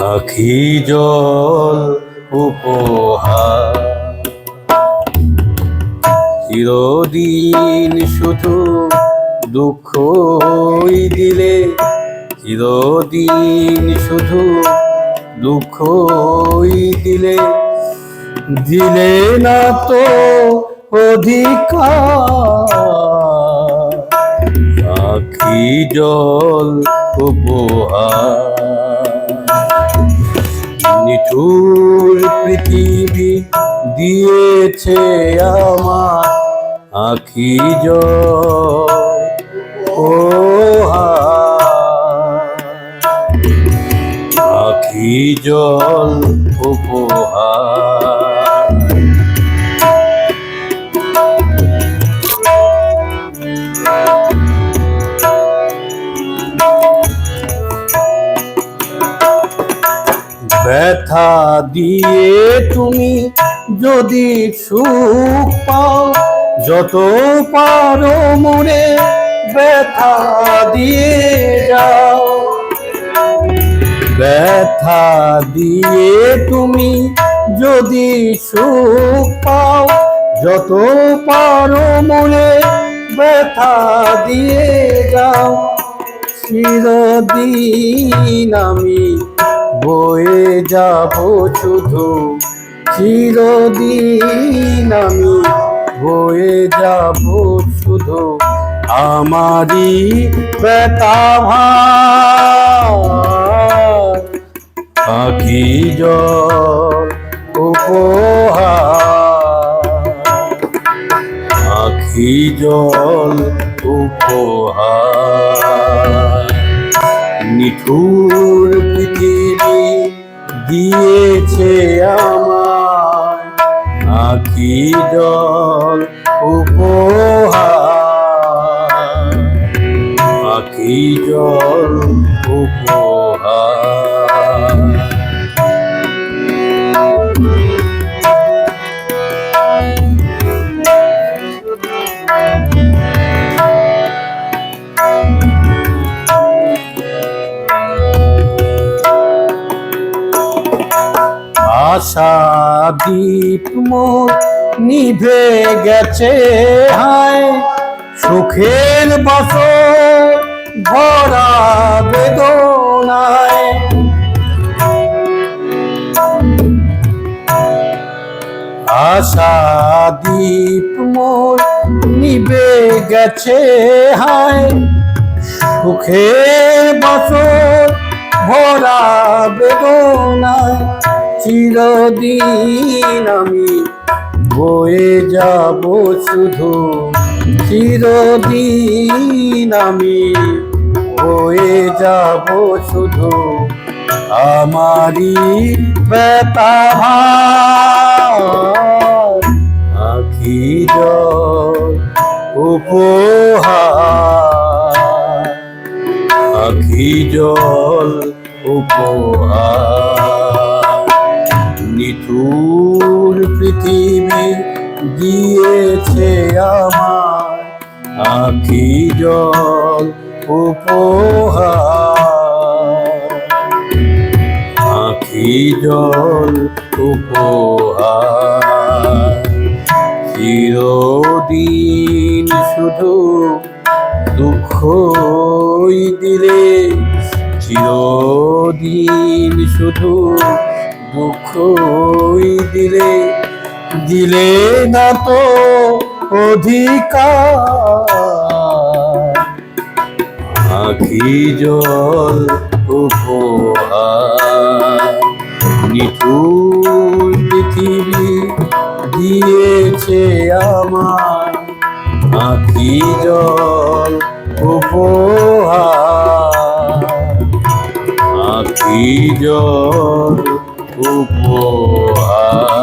আখি জল উপহার। চিরদিন শুধু দুঃখই দিলে, চিরদিন শুধু দুঃখই দিলে। দিলে না তো অধিকার। আখি জল উপহার। নিঠুর পৃথিবী দিয়েছে আমার আখি আখি জল উপহার। ব্যথা দিয়ে তুমি যদি সুখ পাও, যত পারো মনে ব্যথা দিয়ে যাও। ব্যথা দিয়ে তুমি যদি সুখ পাও, যত পারো মনে ব্যথা দিয়ে যাও। চিরদিন আমি বয়ে যাব শুধু চিরদিন আমি। বয়ে যাব শুধু আমারই পাখি জল উপহার। জল উপহার। নিঠুর দিয়েছে আমার আখি দল উপহার। আখি জল উপহার। আশা দীপ মোর নিভে গেছে হায়। সুখের বছর ভরা বেদনায়। আশা দীপ মোর নিভে গেছে হায়। সুখের বছর ভরা বেদনায়। চিরদিন আমি বয়ে যাব শুধু। চিরদিন আমি বয়ে যাব শুধু। ব্যথা ভার, আখি উপহার। আখি জল উপহার। নিঠুর পৃথিবী দিয়েছে আমার আখি জল উপহার। আখি জল উপহার। চিরদিন শুধু দুঃখই দিলে, চিরদিন শুধু দুঃখই দিলে দিলে না তো অধিকার। আখি জল উপহার পৃথিবী দিয়েছে আমার। আখি জল উপহার, আখি জল উপহার।